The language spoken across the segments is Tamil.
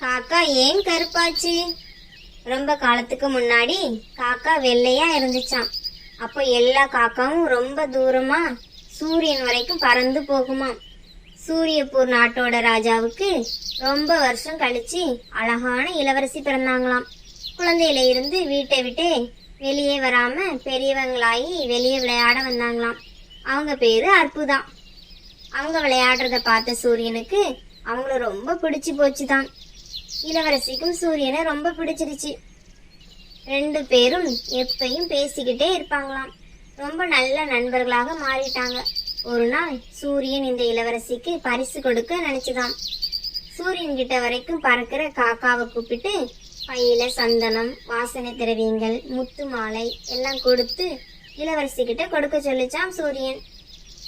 காக்கா ஏன் கருப்பாச்சு? ரொம்ப காலத்துக்கு முன்னாடி காக்கா வெள்ளையா இருந்துச்சாம். அப்போ எல்லா காக்காவும் ரொம்ப தூரமா சூரியன் வரைக்கும் பறந்து போகுமாம். சூரியப்பூர் நாட்டோட ராஜாவுக்கு ரொம்ப வருஷம் கழிச்சு அழகான இளவரசி பிறந்தாங்களாம். குழந்தையில இருந்து வீட்டை விட்டு வெளியே வராம பெரியவங்களாகி வெளியே விளையாட வந்தாங்களாம். அவங்க பேரு அற்புதம் அவங்க விளையாடுறத பார்த்த சூரியனுக்கு அவங்கள ரொம்ப பிடிச்சு போச்சுதான். இளவரசிக்கும் சூரியனை ரொம்ப பிடிச்சிருச்சு. ரெண்டு பேரும் எப்பயும் பேசிக்கிட்டே இருப்பாங்களாம். ரொம்ப நல்ல நண்பர்களாக மாறிட்டாங்க. ஒரு நாள் சூரியன் இந்த இளவரசிக்கு பரிசு கொடுக்க நினைச்சுதான் சூரியன் கிட்ட வரைக்கும் பறக்கிற காக்காவை கூப்பிட்டு பையில சந்தனம் வாசனை திரவியங்கள் முத்து மாலை எல்லாம் கொடுத்து இளவரசி கிட்ட கொடுக்க சொல்லிச்சான் சூரியன்.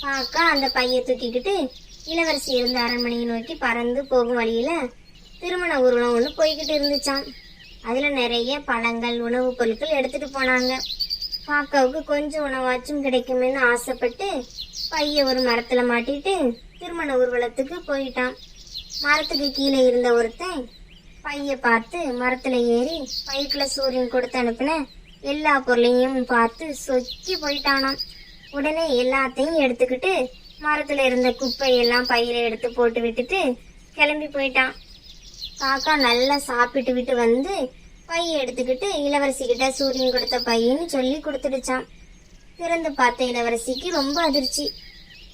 காக்கா அந்த பைய தூக்கிக்கிட்டு இளவரசி இருந்த அரண்மனையை நோக்கி பறந்து போகும் வழியில திருமண ஊர்வலம் ஒன்று போய்கிட்டு இருந்துச்சான் அதில் நிறைய பழங்கள் உணவுப் பொருட்கள் எடுத்துகிட்டு போனாங்க. காக்காவுக்கு கொஞ்சம் உணவாச்சும் கிடைக்குமேன்னு ஆசைப்பட்டு பைய ஒரு மரத்தில் மாட்டிட்டு திருமண ஊர்வலத்துக்கு போயிட்டான். மரத்துக்கு கீழே இருந்த ஒருத்தன் பைய பார்த்து மரத்தில் ஏறி பைக்கில் சூரியன் கொடுத்து அனுப்பின எல்லா பொருளையும் பார்த்து சொக்கி போயிட்டானாம். உடனே எல்லாத்தையும் எடுத்துக்கிட்டு மரத்தில் இருந்த குப்பையெல்லாம் பையில எடுத்து போட்டு விட்டுட்டு கிளம்பி போயிட்டான். காக்கா நல்லா சாப்பிட்டு விட்டு வந்து பை எடுத்துக்கிட்டு இளவரசி கிட்ட சூரியன் கொடுத்த பையன்னு சொல்லி கொடுத்துடுச்சான் திறந்து பார்த்த இளவரசிக்கு ரொம்ப அதிர்ச்சி.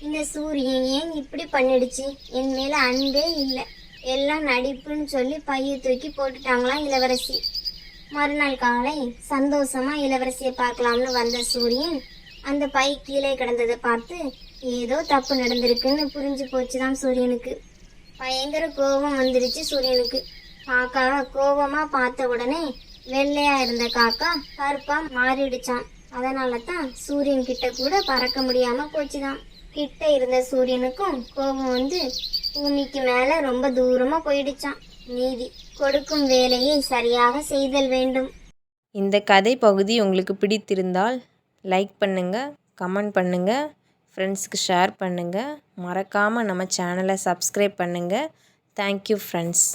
இந்த சூரியன் ஏன் இப்படி பண்ணிடுச்சு? என் மேல அன்பே இல்லை. எல்லாம் நடிப்புன்னு சொல்லி பைய தூக்கி போட்டுட்டாங்களாம் இளவரசி. மறுநாள் காலை சந்தோஷமா இளவரசியை பார்க்கலாம்னு வந்த சூரியன் அந்த பை கீழே கிடந்ததை பார்த்து ஏதோ தப்பு நடந்திருக்குன்னு புரிஞ்சு போச்சுதான் சூரியனுக்கு. பயங்கர கோபம் வந்துருச்சு சூரியனுக்கு. காக்காவை கோபமா பார்த்த உடனே வெள்ளையா இருந்த காக்கா கருப்பா மாறிடுச்சான் அதனால தான் சூரியன் கிட்ட கூட பறக்க முடியாம போச்சுதான் கிட்ட இருந்த சூரியனுக்கும் கோபம் வந்து பூமிக்கு மேல ரொம்ப தூரமா போயிடுச்சான் நீதி கொடுக்கும் வேலையை சரியாக செய்தல் வேண்டும். இந்த கதை பகுதி உங்களுக்கு பிடித்திருந்தால் லைக் பண்ணுங்கள் கமெண்ட் பண்ணுங்கள் ஃப்ரெண்ட்ஸ்க்கு ஷேர் பண்ணுங்கள் மறக்காமல் நம்ம சேனலை சப்ஸ்கிரைப் பண்ணுங்கள் தேங்க்யூ ஃப்ரெண்ட்ஸ்